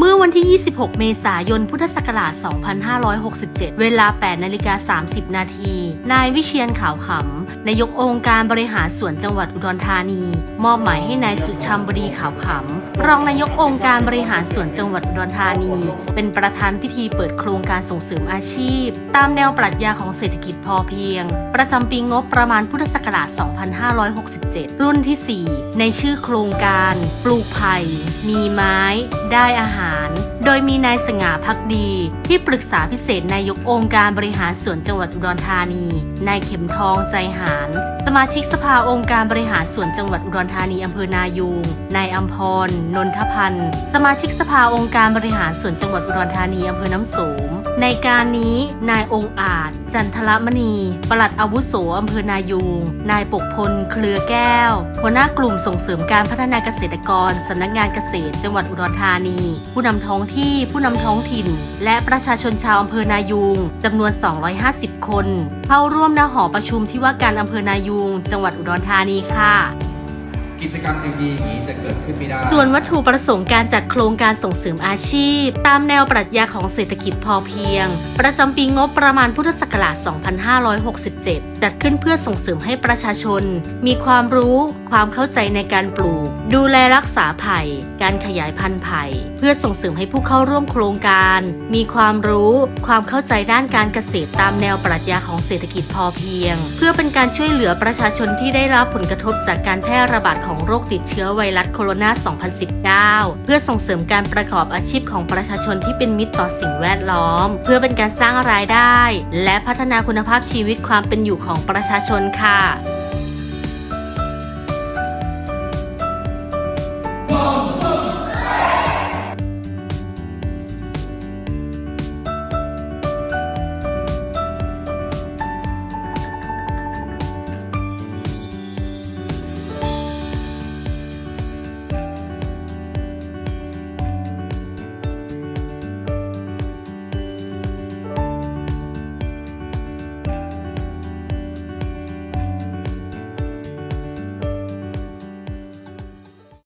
mão วันที่ 26 เมษายน พุทธศักราช 2567 เวลา 8 นาฬิกา 30 นาที นายวิเชียนขาวขำ นายกองค์การบริหารส่วนจังหวัดอุดรธานี มอบหมายให้นายสุชัมบดีขาวขำ รองนายกองค์การบริหารส่วนจังหวัดอุดรธานี เป็นประธานพิธีเปิดโครงการส่งเสริมอาชีพ ตามแนวปรัชญาของเศรษฐกิจพอเพียง ประจำปีงบประมาณพุทธศักราช 2567 รุ่นที่ 4 ในชื่อโครงการ ปลูกไผ่มีไม้ ได้อาหาร Annie. โดยมีนายสง่าพักดี ที่ปรึกษาพิเศษนายกองค์การบริหารส่วนจังหวัดอุดรธานี นายเข็มทองใจหาร สมาชิกสภาองค์การบริหารส่วนจังหวัดอุดรธานีอำเภอนายูง นายอัมพร นนทพันธ์ สมาชิกสภาองค์การบริหารส่วนจังหวัดอุดรธานีอำเภอน้ำสมในการนี้ นายองค์อาจ จันทรมณี ปลัดอาวุโสอำเภอนายูง นายปกพล เครือแก้ว หัวหน้ากลุ่มส่งเสริมการพัฒนาเกษตรกรสำนักงานเกษตร จังหวัดอุดรธานี ผู้นำท้องที่ผู้นำท้องถิ่น และประชาชนชาวอำเภอนายูงจำนวน 250 คน เข้าร่วมณหอประชุมที่ว่าการอำเภอนายูง จังหวัดอุดรธานีค่ะ กิจกรรมดีๆอย่างนี้จะเกิดขึ้นไม่ได้ ส่วนวัตถุประสงค์การจัดโครงการส่งเสริมอาชีพ ตามแนวปรัชญาของเศรษฐกิจพอเพียง ประจำปีงบประมาณพุทธศักราช 2567 จัดขึ้นเพื่อส่งเสริมให้ประชาชน มีความรู้ ความเข้าใจในการปลูก ดูแลรักษาไผ่ การขยายพันธุ์ไผ่ เพื่อส่งเสริมให้ผู้เข้าร่วมโครงการ มีความรู้ ความเข้าใจด้านการเกษตรตามแนวปรัชญาของเศรษฐกิจพอเพียง เพื่อเป็นการช่วยเหลือประชาชนที่ได้รับผลกระทบจากการแพร่ระบาดของโรคติดเชื้อไวรัสโคโรนา 2019 เพื่อส่งเสริมการประกอบอาชีพของประชาชนที่เป็นมิตรต่อสิ่งแวดล้อม เพื่อเป็นการสร้างรายได้ และพัฒนาคุณภาพชีวิตความเป็นอยู่ของประชาชนค่ะ